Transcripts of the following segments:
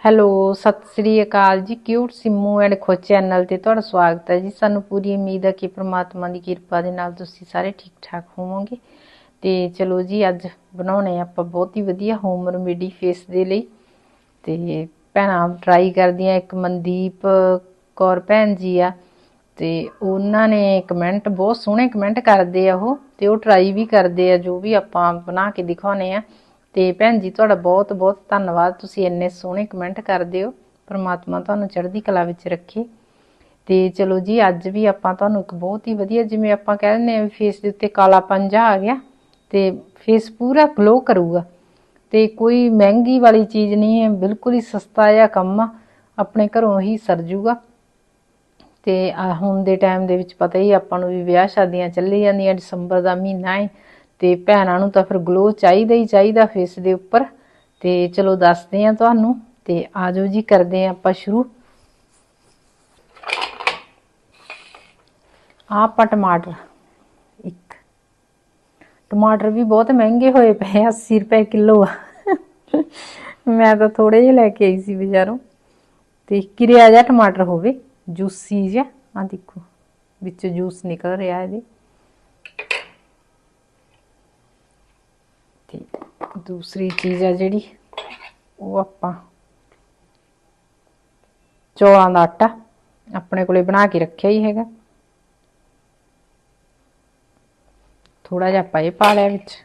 Hello, ਸਤਿ ਸ੍ਰੀ ਅਕਾਲ ਜੀ। Cute Simmu and Khush channel ਤੇ ਤੁਹਾਡਾ ਸਵਾਗਤ ਹੈ ਜੀ। ਸਾਨੂੰ ਪੂਰੀ ਉਮੀਦ ਹੈ ਕਿ ਪ੍ਰਮਾਤਮਾ ਦੀ ਕਿਰਪਾ ਦੇ ਨਾਲ ਤੁਸੀਂ ਸਾਰੇ ਠੀਕ ਠਾਕ ਹੋਵੋਗੇ। ਤੇ ਚਲੋ ਜੀ, ਅੱਜ ਬਣਾਉਣੇ ਆਪਾਂ ਬਹੁਤ ਹੀ ਵਧੀਆ ਹੋਮ ਰੈਮੇਡੀ ਫੇਸ ਦੇ ਲਈ। ਤੇ ਭੈਣਾਂ ਟਰਾਈ ਕਰਦੀਆਂ ਇੱਕ ਮਨਦੀਪ ਕੌਰ ਭੈਣ ਜੀ ਆ। ਤੇ ਉਹਨਾਂ ਨੇ ਕਮੈਂਟ ਬਹੁਤ ਸੋਹਣੇ ਕਮੈਂਟ ਕਰਦੇ ਆ ਉਹ। ਤੇ ਉਹ ਟਰਾਈ ਵੀ ਕਰਦੇ ਆ, ਜੋ ਵੀ ਆਪਾਂ ਬਣਾ ਕੇ ਦਿਖਾਉਨੇ ਆ। ਤੇ ਭੈਣ ਜੀ, ਤੁਹਾਡਾ ਬਹੁਤ ਬਹੁਤ ਧੰਨਵਾਦ। ਤੁਸੀਂ ਇੰਨੇ ਸੋਹਣੇ ਕਮੈਂਟ ਕਰਦੇ ਹੋ। ਪਰਮਾਤਮਾ ਤੁਹਾਨੂੰ ਚੜ੍ਹਦੀ ਕਲਾ ਵਿੱਚ ਰੱਖੇ। ਤੇ ਚਲੋ ਜੀ, ਅੱਜ ਵੀ ਆਪਾਂ ਤੁਹਾਨੂੰ ਇੱਕ ਬਹੁਤ ਹੀ ਵਧੀਆ, ਜਿਵੇਂ ਆਪਾਂ ਕਹਿ ਦਿੰਦੇ ਆ ਫੇਸ ਦੇ ਉੱਤੇ ਕਾਲਾ ਪੰਜਾ ਆ ਗਿਆ, ਤੇ ਫੇਸ ਪੂਰਾ ਗਲੋ ਕਰੂਗਾ। ਤੇ ਕੋਈ ਮਹਿੰਗੀ ਵਾਲੀ ਚੀਜ਼ ਨਹੀਂ ਹੈ, ਬਿਲਕੁਲ ਹੀ ਸਸਤਾ ਜਿਹਾ ਕੰਮ ਆ, ਆਪਣੇ ਘਰੋਂ ਹੀ ਸਰ ਜੂਗਾ। ਤੇ ਹੁਣ ਦੇ ਟਾਈਮ ਦੇ ਵਿੱਚ ਪਤਾ ਹੀ ਆਪਾਂ ਨੂੰ ਵੀ ਵਿਆਹ ਸ਼ਾਦੀਆਂ ਚੱਲੀ ਜਾਂਦੀਆਂ, ਦਸੰਬਰ ਦਾ ਮਹੀਨਾ ਹੈ ਤੇ ਭੈਣਾਂ ਨੂੰ ਤਾਂ ਫਿਰ ਗਲੋ ਚਾਹੀਦਾ ਹੀ ਚਾਹੀਦਾ ਫੇਸ ਦੇ ਉੱਪਰ। ਤੇ ਚਲੋ ਦੱਸਦੇ ਆ ਤੁਹਾਨੂੰ ਤੇ ਆਜੋ ਜੀ, ਕਰਦੇ ਆ ਆਪਾਂ ਸ਼ੁਰੂ। ਆਹ ਆਪਾਂ ਟਮਾਟਰ, ਇੱਕ। ਟਮਾਟਰ ਵੀ ਬਹੁਤ ਮਹਿੰਗੇ ਹੋਏ ਪਏ ਆ 80 ਰੁਪਏ ਕਿਲੋ ਆ। ਮੈਂ ਤਾਂ ਥੋੜੇ ਜਿਹੇ ਲੈ ਕੇ ਆਈ ਸੀ ਬਾਜ਼ਾਰੋਂ। ਤੇ ਕਿਰਿਆ ਜਿਹਾ ਟਮਾਟਰ ਹੋਵੇ, ਜੂਸੀ ਜਿਹਾ। ਆ ਦੇਖੋ, ਵਿੱਚੋਂ ਜੂਸ ਨਿਕਲ ਰਿਹਾ ਇਹਦੇ। ਤੇ ਦੂਸਰੀ ਚੀਜ਼ ਆ ਜਿਹੜੀ, ਉਹ ਆਪਾਂ ਚੌਲਾਂ ਦਾ ਆਟਾ ਆਪਣੇ ਕੋਲੇ ਬਣਾ ਕੇ ਰੱਖਿਆ ਹੀ ਹੈਗਾ। ਥੋੜਾ ਜਿਹਾ ਆਪਾਂ ਇਹ ਪਾ ਲਿਆ ਵਿੱਚ।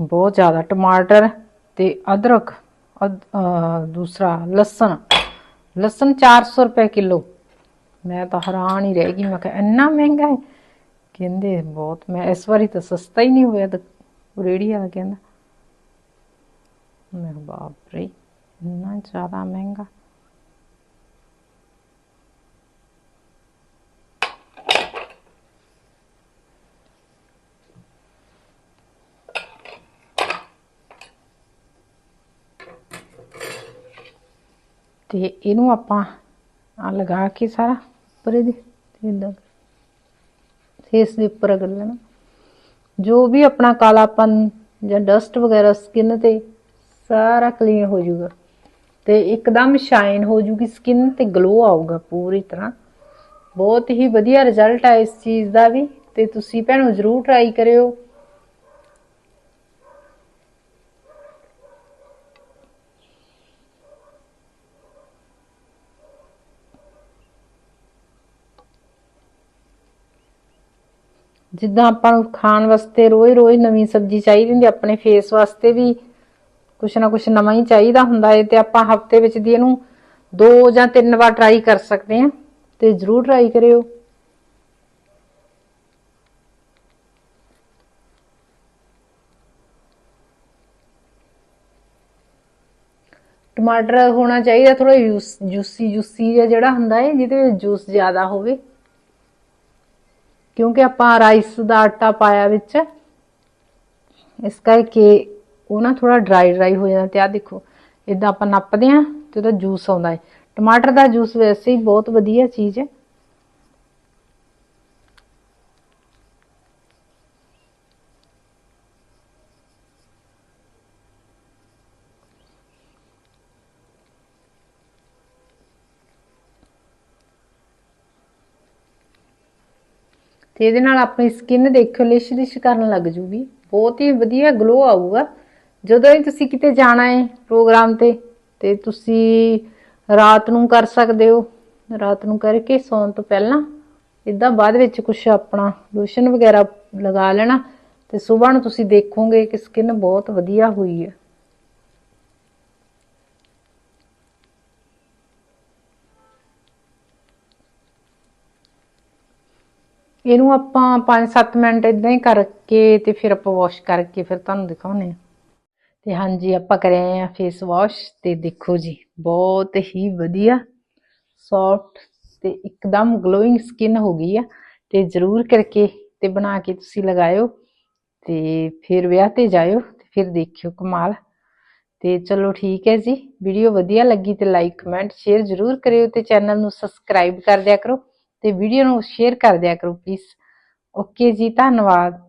ਬਹੁਤ ਜ਼ਿਆਦਾ ਟਮਾਟਰ ਤੇ ਅਦਰਕ ਅਦ- ਅਹ ਦੂਸਰਾ ਲਸਣ। ਲਸਣ 400 ਰੁਪਏ ਕਿਲੋ। ਮੈਂ ਤਾਂ ਹੈਰਾਨ ਹੀ ਰਹਿ ਗਈ। ਮੈਂ ਕਿਹਾ, ਇੰਨਾ ਮਹਿੰਗਾ ਹੈ? ਕਹਿੰਦੇ, ਬਹੁਤ ਮੈਂ ਇਸ ਵਾਰੀ ਤਾਂ ਸਸਤਾ ਹੀ ਨਹੀਂ ਹੋਇਆ। ਤਾਂ ਰੇੜੀ ਵਾਲਾ ਕਹਿੰਦਾ, ਮੈਂ ਕਿਹਾ, ਬਾਪ ਰੇ, ਇੰਨਾ ਜ਼ਿਆਦਾ ਮਹਿੰਗਾ। ਤੇ ਇਹਨੂੰ ਆਪਾਂ ਆ ਲਗਾ ਕੇ ਸਾਰਾ ਉੱਪਰ ਇਹਦੇ ਤੇ ਇਦਾਂ ਫੇਸ ਦੇ ਉੱਪਰ ਅਗਰ ਲੈਣਾ। ਜੋ ਵੀ ਆਪਣਾ ਕਾਲਾਪਨ ਜਾਂ ਡਸਟ ਵਗੈਰਾ ਸਕਿਨ ਤੇ ਸਾਰਾ ਕਲੀਨ ਹੋ ਜਾਊਗਾ। ਤੇ ਇੱਕਦਮ ਸ਼ਾਈਨ ਹੋ ਜੂਗੀ ਸਕਿਨ ਤੇ ਗਲੋ ਆਊਗਾ ਪੂਰੀ ਤਰ੍ਹਾਂ। ਬਹੁਤ ਹੀ ਵਧੀਆ ਰਿਜ਼ਲਟ ਆ ਇਸ ਚੀਜ਼ ਦਾ ਵੀ ਤੇ ਤੁਸੀਂ ਭੈਣੋ ਜ਼ਰੂਰ ਟਰਾਈ ਕਰਿਓ। ਜਿੱਦਾਂ ਆਪਾਂ ਨੂੰ ਖਾਣ ਵਾਸਤੇ ਰੋਜ਼-ਰੋਜ਼ ਨਵੀਂ ਸਬਜ਼ੀ ਚਾਹੀਦੀ ਹੁੰਦੀ, ਆਪਣੇ ਫੇਸ ਵਾਸਤੇ ਵੀ ਕੁਛ ਨਾ ਕੁਛ ਨਵਾਂ ਹੀ ਚਾਹੀਦਾ ਹੁੰਦਾ ਹੈ ਤੇ ਆਪਾਂ ਹਫ਼ਤੇ ਵਿੱਚ ਦੀ ਇਹਨੂੰ ਦੋ ਜਾਂ ਤਿੰਨ ਵਾਰ ਟਰਾਈ ਕਰ ਸਕਦੇ ਹਾਂ ਤੇ ਜਰੂਰ ਟਰਾਈ ਕਰਿਓ। ਟਮਾਟਰ ਹੋਣਾ ਚਾਹੀਦਾ ਥੋੜਾ ਜੂਸੀ ਜੂਸੀ ਜਿਹੜਾ ਹੁੰਦਾ ਹੈ ਜਿਹਦੇ ਵਿੱਚ ਜੂਸ ਜ਼ਿਆਦਾ ਹੋਵੇ। ਕਿਉਂਕਿ ਆਪਾਂ ਰਾਈਸ ਦਾ ਆਟਾ ਪਾਇਆ ਵਿੱਚ, ਇਸ ਕਰਕੇ ਉਹ ਨਾ ਥੋੜਾ ਡਰਾਈ ਡਰਾਈ ਹੋ ਜਾਂਦਾ ਤੇ ਆ ਦੇਖੋ, ਇਦਾਂ ਆਪਾਂ ਨੱਪਦੇ ਆ ਤੇ ਉਹਦਾ ਜੂਸ ਆਉਂਦਾ ਹੈ। ਟਮਾਟਰ ਦਾ ਜੂਸ ਵੈਸੇ ਹੀ ਬਹੁਤ ਵਧੀਆ ਚੀਜ਼ ਹੈ। ਤੇ ਇਹਦੇ ਨਾਲ ਆਪਣੀ ਸਕਿਨ ਦੇਖਿਓ, ਲਿਸ਼ ਲਿਸ਼ ਕਰਨ ਲੱਗ ਜੂਗੀ। ਬਹੁਤ ਹੀ ਵਧੀਆ ਗਲੋ ਆਊਗਾ। ਜਦੋਂ ਹੀ ਤੁਸੀਂ ਕਿਤੇ ਜਾਣਾ ਹੈ ਪ੍ਰੋਗਰਾਮ ਤੇ ਤੇ ਤੁਸੀਂ ਰਾਤ ਨੂੰ ਕਰ ਸਕਦੇ ਹੋ। ਰਾਤ ਨੂੰ ਕਰਕੇ ਸੌਣ ਤੋਂ ਪਹਿਲਾਂ ਇਦਾਂ ਬਾਅਦ ਵਿੱਚ ਕੁਝ ਆਪਣਾ ਲੋਸ਼ਨ ਵਗੈਰਾ ਲਗਾ ਲੈਣਾ ਤੇ ਸਵੇਰ ਨੂੰ ਤੁਸੀਂ ਦੇਖੋਗੇ ਕਿ ਸਕਿਨ ਬਹੁਤ ਵਧੀਆ ਹੋਈ ਹੈ। ਇਹਨੂੰ ਆਪਾਂ 5-7 ਮਿੰਟ ਇਦਾਂ ਹੀ ਕਰਕੇ ਤੇ ਫਿਰ ਆਪਾਂ ਵਾਸ਼ ਕਰਕੇ ਫਿਰ ਤੁਹਾਨੂੰ ਦਿਖਾਉਨੇ ਆ ਤੇ ਹਾਂਜੀ, ਆਪਾਂ ਕਰਿਆ ਆ ਫੇਸ ਵਾਸ਼ ਤੇ ਦੇਖੋ ਜੀ, ਬਹੁਤ ਹੀ ਵਧੀਆ ਸੌਫਟ ਤੇ ਇੱਕਦਮ ਗਲੋਇੰਗ ਸਕਿਨ ਹੋ ਗਈ ਆ। ਤੇ ਜ਼ਰੂਰ ਕਰਕੇ ਤੇ ਬਣਾ ਕੇ ਤੁਸੀਂ ਲਗਾਇਓ ਤੇ ਫਿਰ ਵਿਆਹ ਤੇ ਜਾਇਓ ਤੇ ਫਿਰ ਦੇਖਿਓ ਕਮਾਲ। ਤੇ ਚਲੋ ਠੀਕ ਹੈ ਜੀ ਵੀਡੀਓ ਵਧੀਆ ਲੱਗੀ ਤੇ ਲਾਈਕ ਕਮੈਂਟ ਸ਼ੇਅਰ ਜ਼ਰੂਰ ਕਰਿਓ ਤੇ ਚੈਨਲ ਨੂੰ ਸਬਸਕ੍ਰਾਈਬ ਕਰ ਦਿਆ ਕਰੋ। ਤੇ ਵੀਡੀਓ ਨੂੰ ਸ਼ੇਅਰ ਕਰ ਦਿਆ ਕਰੋ ਪਲੀਜ਼ ਓਕੇ ਜੀ ਧੰਨਵਾਦ।